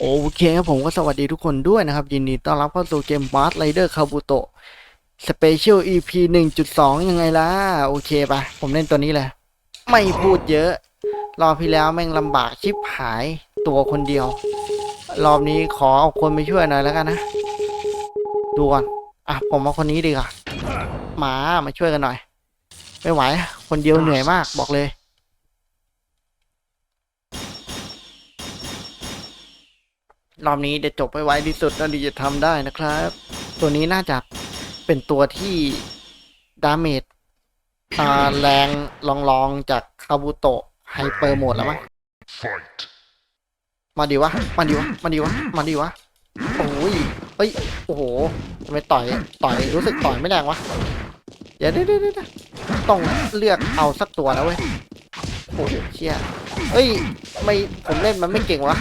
โอเคครับผมก็สวัสดีทุกคนด้วยนะครับ ยินดีต้อนรับเข้าสู่เกม Mars Rider Kabuto Special EP 1.2 ยังไงล่ะ โอเคปะผมเล่นตัวนี้เลยไม่พูดเยอะ รอบที่แล้วแม่งลำบากชิบหายตัวคนเดียว รอบนี้ขอเอาคนไปช่วยหน่อยแล้วกันนะ ดูก่อน อะ ผมเอาคนนี้ดีกว่ามามาช่วยกันหน่อย ไม่ไหว คนเดียวเหนื่อยมากบอกเลย รอบนี้จะจบไปไวที่สุดเท่าที่จะทำได้นะครับ ตัวนี้น่าจะเป็นตัวที่ดาเมจอาแรงลองๆจากคาบุโตะไฮเปอร์โหมดแล้วมั้งมาดีวะ มาดีวะ มาดีวะ มาดีวะ โอ้ยเฮ้ย โอ้โหทำไมต่อย ต่อย รู้สึกต่อยไม่แรงวะเดี๋ยวเดี๋ยวเดี๋ยวต้องเลือกเอาสักตัวแล้วเว้ย โอ้โหเชี่ยเฮ้ย ไม่ ผมเล่นมันไม่เก่งวะ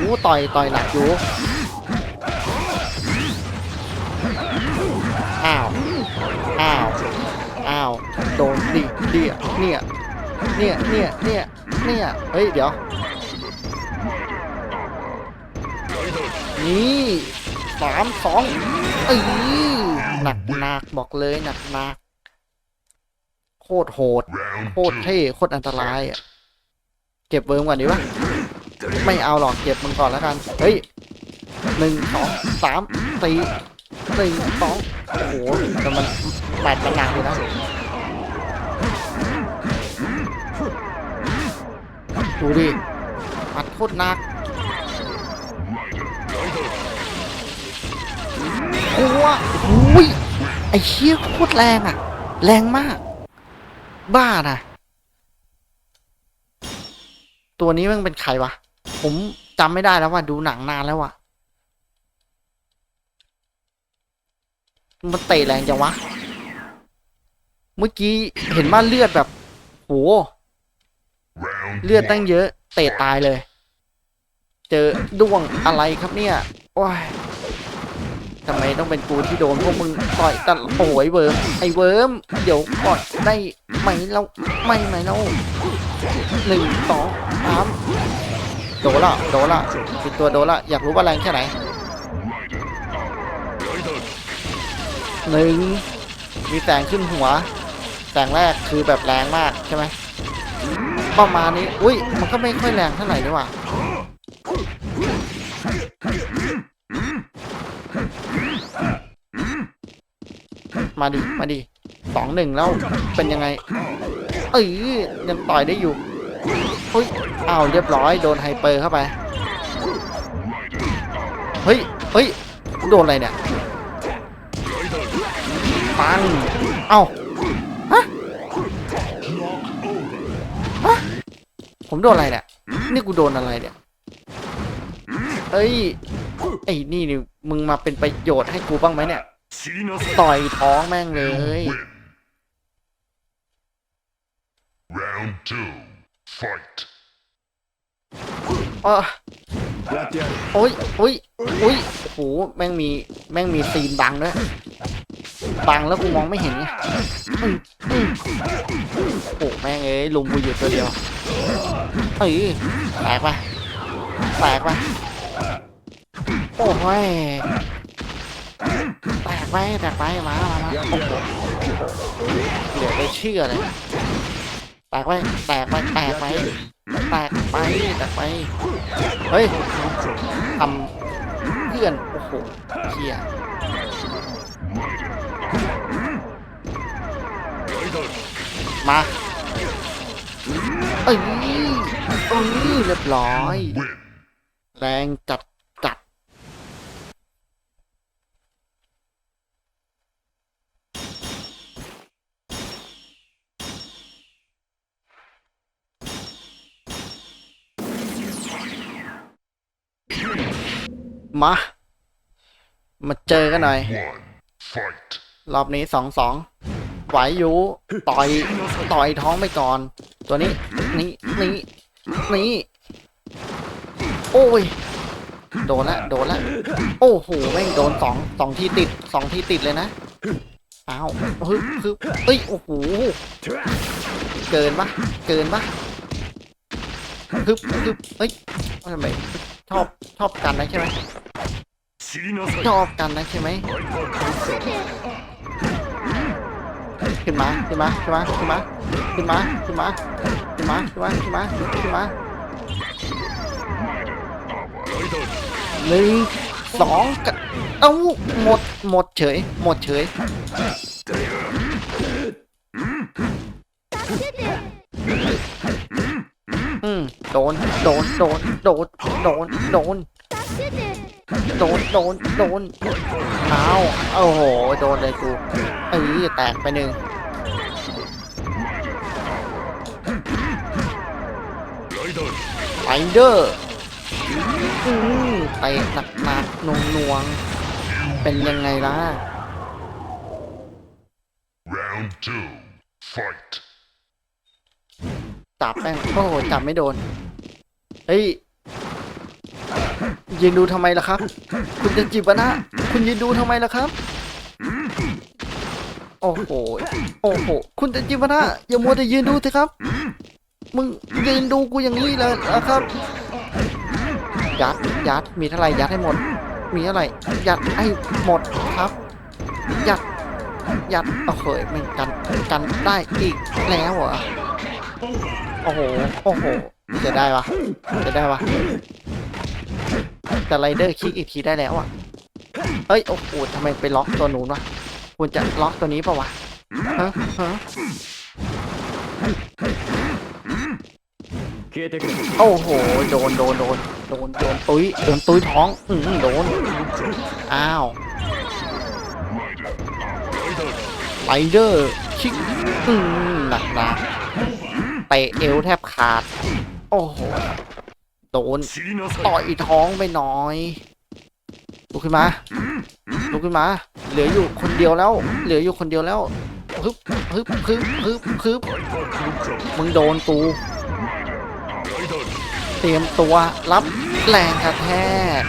อู้ต่อยต่อยหนักอยู่อ้าวอ้าวอ้าวโดนดิเดียเนี่ยเนี่ยเนี่ยเนี่ยเนี่ยเฮ้ยเดี๋ยวนี่สามสองเอ้ยหนักหนักบอกเลยหนักหนักโคตรโหด โคตรเท่ โคตรอันตรายอะ เก็บเวิร์มก่อนดีวะ ไม่เอาหรอกเก็บมึงก่อนแล้วกัน เฮ้ยหนึ่งสองสามสี่สี่งสองโอ้โหแต่มันแปดมันหนักเลยนะดูดิอัดโคตรหนักโอ้โหอุ้ยไอ้เชี่ยโคตรแรงอะ แรงมาก บ้านะตัวนี้มันเป็นใครวะ ผมจำไม่ได้แล้วว่าดูหนังนานแล้วว่ะ มันเตะแรงจังวะ เมื่อกี้เห็นว่าเลือดแบบ โห เลือดตั้งเยอะ เตะตายเลย เจอด้วงอะไรครับเนี่ยโอ้ยทำไมต้องเป็นกูที่โดนพวกมึงต่อยกันโอ้ยเวิร์มไอเวิร์มเดี๋ยวก่อนได้ไหมเราไม่ไหมเราหนึ่งสองสาม โดนละโดนละปิดตัวโดนละอยากรู้ว่าแรงแค่ไหนหนึ่งมีแสงขึ้นหัว แสงแรกคือแบบแรงมากใช่ไหมประมาณนี้ อุ้ย มันก็ไม่ค่อยแรงเท่าไหร่นี่หว่ามาดิ มาดิสองหนึ่งแล้ว เป็นยังไง เอ้ยยังต่อยได้อยู่เฮ้ย อ้าวเรียบร้อยโดนไฮเปอร์เข้าไป เฮ้ย เฮ้ย โดนอะไรเนี่ย ปัง เอ้าฮะฮะผมโดนอะไรเนี่ย นี่กูโดนอะไรเนี่ยเอ้ย ไอ้นี่นี่มึงมาเป็นประโยชน์ให้กูบ้างไหมเนี่ย ต่อยท้องแม่งเลย Win. Round two. Fight. เออโอ้ยโอ้ยโอ้ยโอ้โหแม่งมีแม่งมีซีนบังด้วยบังแล้วกูมองไม่เห็นไงอืมอืมโอ้แม่งเอ้ยลุงกูอยู่ตัวเดียวเอ้ยแตกไปแตกไปโอ้ยแตกไปแตกไปมามามาโอ้โหเหลือไปเชื่อเลย แตกไปแตกไปแตกไปแตกไปแตกไปเฮ้ยทำเพื่อนโอ้โหเฮียมาเอ้ยเอ้ยเรียบร้อย แรงจัดจัด มา มาเจอกันหน่อย รอบนี้สองสองไหวอยู่ต่อยต่อยท้องไปก่อน ตัวนี้นี่นี่นี่โอ้ย โดนละโดนละโอ้โหแม่งโดนสองสองที่ติดสองที่ติดเลยนะอ้าวฮึบฮึบเอ้ยโอ้โหเกินปะเกินปะฮึบฮึบเอ้ยทำไม ชอบชอบกันนะใช่ไหมชอบกันนะใช่ไหมขึ้นมาขึ้นมาขึ้นมาขึ้นมาขึ้นมาขึ้นมาขึ้นมาขึ้นมาขึ้นมาขึ้นมาหนึ่งสองกันเอ้าหมดหมดเฉย หมดเฉย อืมโดน โดน โดน โดน โดน โดน โดน โดน โดนเอาโอ้โห โดนเลยกูเอ้ยแตกไปหนึ่งไฟเดอร์อืมไปหนักหนักนวงนวง เป็นยังไงล่ะ round two fight จับแม่งโอ้โหจับไม่โดน เฮ้ยยืนดูทำไมล่ะครับ คุณจะจีบนะ คุณยืนดูทำไมล่ะครับ โอ้โห โอ้โห คุณจะจีบนะ อย่ามัวแต่ยืนดูเถอะครับ มึงยืนดูกูอย่างนี้เลยนะครับ ยัด ยัด มีเท่าไหร่ยัดให้หมด มีเท่าไหร่ยัดให้หมดครับ ยัด ยัด โอ้โหมันกัน กันได้อีกแล้วเหรอ โอ้โห โอ้โห จะได้ปะจะได้ปะแต่ไรเดอร์คลิกอีกทีได้แล้วอะ เอ้ย โอ้โหทำไมไปล็อกตัวหนูวะควรจะล็อกตัวนี้ปะวะฮะโอ้โห โดน โดน โดน โดน โดนตุ้ย โดนตุ้ยท้อง อืมโดน อ้าวไรเดอร์คิกอืมหนักหนัก ตะเอวแทบขาด โอ้โห โดนต่อยท้องไปน้อยลุกขึ้นมาลุกขึ้นมา เหลืออยู่คนเดียวแล้ว เหลืออยู่คนเดียวแล้วฮึบฮึบฮึบฮึบฮึบมึงโดนตูเตรียมตัวรับแรงกระแทก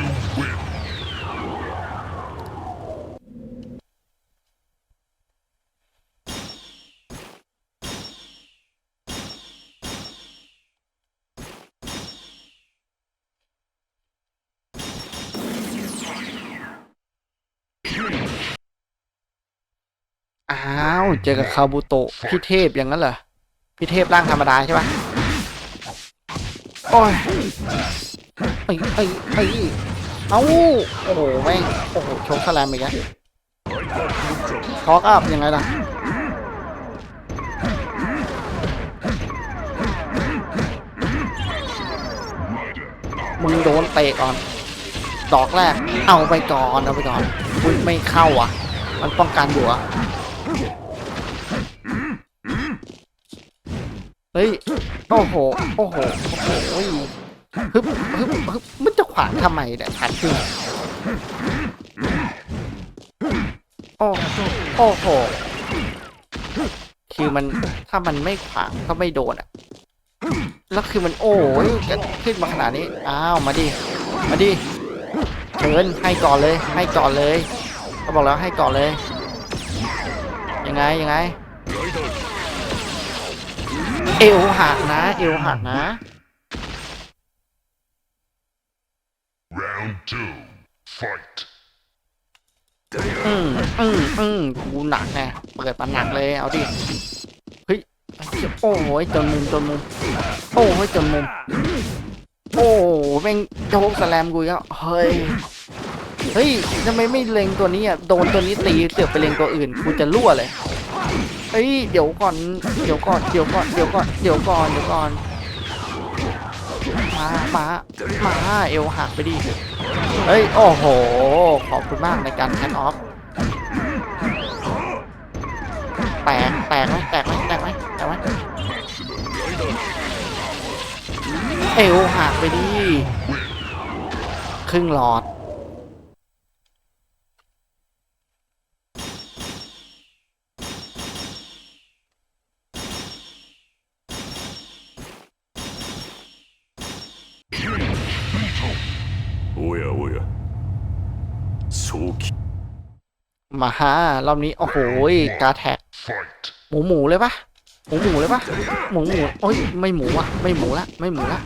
้าวเจอกับคาบุโตะพี่เทพอย่างนั้นเหรอพี่เทพร่างธรรมดาใช่ปะโอ้ยไอ้ไอ้ไอ้เอ้าโอ้โหแม่งโอ้โหชกสแลมอีกแล้วทอกอัพยังไงล่ะมึงโดนเตะก่อนดอกแรก เอาไปก่อน เอาไปก่อนไม่เข้าอะ มันป้องกันอยู่อะ เฮ้ย โอ้โห โอ้โห โอ้โหฮึบฮึบฮึบมันจะขวางทำไมเนี่ยขันขึ้นโอ้โอ้โห คือมันถ้ามันไม่ขวางก็ไม่โดนอะ แล้วคือมันโอ้ยจะขึ้นมาขนาดนี้ อ้าว มาดิ มาดิเชิญให้ก่อนเลย ให้ก่อนเลยเขาบอกแล้วให้ก่อนเลย ยังไงยังไง เอวหักนะ เอวหักนะอืมอืมอืมกูหนักไงเปิดปัหนักเลยเอาดิเฮ้ยโอ้โหจนมุมจนมุมโอ้โหจนมุมโอ้แม่งโจ๊กสแลมกูแล้วเฮ้ย เฮ้ยทำไมไม่เล็งตัวนี้อะ โดนตัวนี้ตีเกือกไปเล็งตัวอื่นกูจะรั่วเลยเฮ้ย เดี๋ยวก่อน เดี๋ยวก่อน เดี๋ยวก่อน เดี๋ยวก่อน เดี๋ยวก่อน เดี๋ยวก่อน มา มา มา เอวหักไปดิ เฮ้ย โอ้โห ขอบคุณมากในการแคทออฟ แตก แตกไหมแตกไหมแตกไหมแตกไหมเอวหักไปดิ ครึ่งหลอด มาฮะรอบนี้โอ้โหกาแท็ก Fight. หมูหมูเลยปะหมูหมูเลยปะหมูหมูโอ้ยไม่หมูอะไม่หมูละไม่หมูละ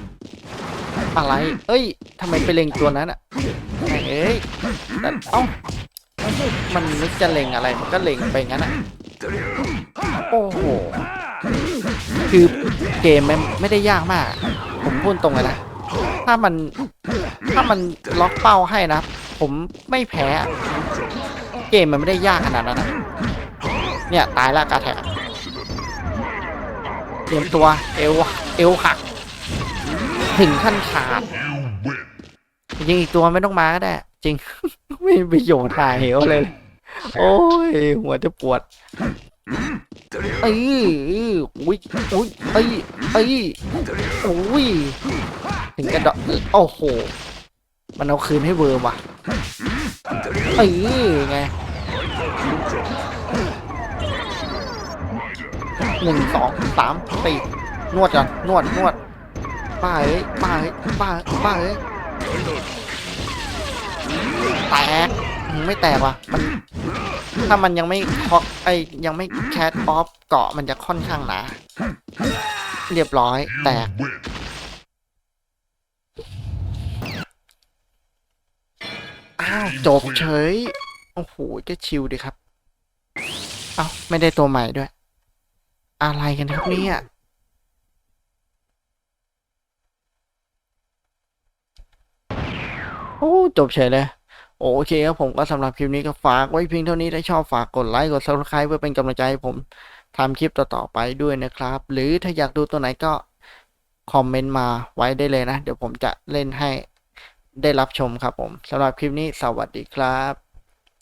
อะไร เอ้ยทำไมไปเล็งตัวนั้นอะแม่งเอ้ยแต่เอ้ามันนึกจะเล็งอะไรมันก็เล็งไปงั้นอะโอ้โหคือเกมมันไม่ได้ยากมาก ผมพูดตรงเลยนะถ้ามันถ้ามันล็อกเป้าให้นะ ผมไม่แพ้อะ เกมมันไม่ได้ยากขนาดนั้นนะเนี่ยตายละกาแทกเตรียมตัวเอวเอวหัก ถึงขั้นขาด You win. จริงอีกตัวไม่ต้องมาก็ได้ จริง ไม่มีประโยชน์หายเหวเลย โอ้ย หัวจะปวดเอ้ยอุ้ยอุ้ยเอ้ยเอ้ยอุ้ยถึงกระดอกโอ้โห มันเอาคืนให้เวิร์มว่ะ เอ้ยไงหนึ่งสองสามสี่นวดก่อนนวดนวดป้าเอ้ยป้าเอ้ยป้าป้าเอ้ยแตกไม่แตกว่ะมันถ้ามันยังไม่คอกไอยังไม่แคทออฟเกาะมันจะค่อนข้างหนาเรียบร้อยแตก Win. อ้าว จบเฉย โอ้โหจะชิลดีครับ เอ้าไม่ได้ตัวใหม่ด้วย อะไรกันครับเนี่ย โอ้ จบเฉยเลย โอเคครับผมก็สำหรับคลิปนี้ก็ฝากไว้เพียงเท่านี้ถ้าชอบฝากกดไลค์กด subscribe เพื่อเป็นกำลังใจให้ผมทำคลิปต่อๆไปด้วยนะครับ หรือถ้าอยากดูตัวไหนก็คอมเมนต์มาไว้ได้เลยนะ เดี๋ยวผมจะเล่นให้ ได้รับชมครับผมสำหรับคลิปนี้สวัสดีครับ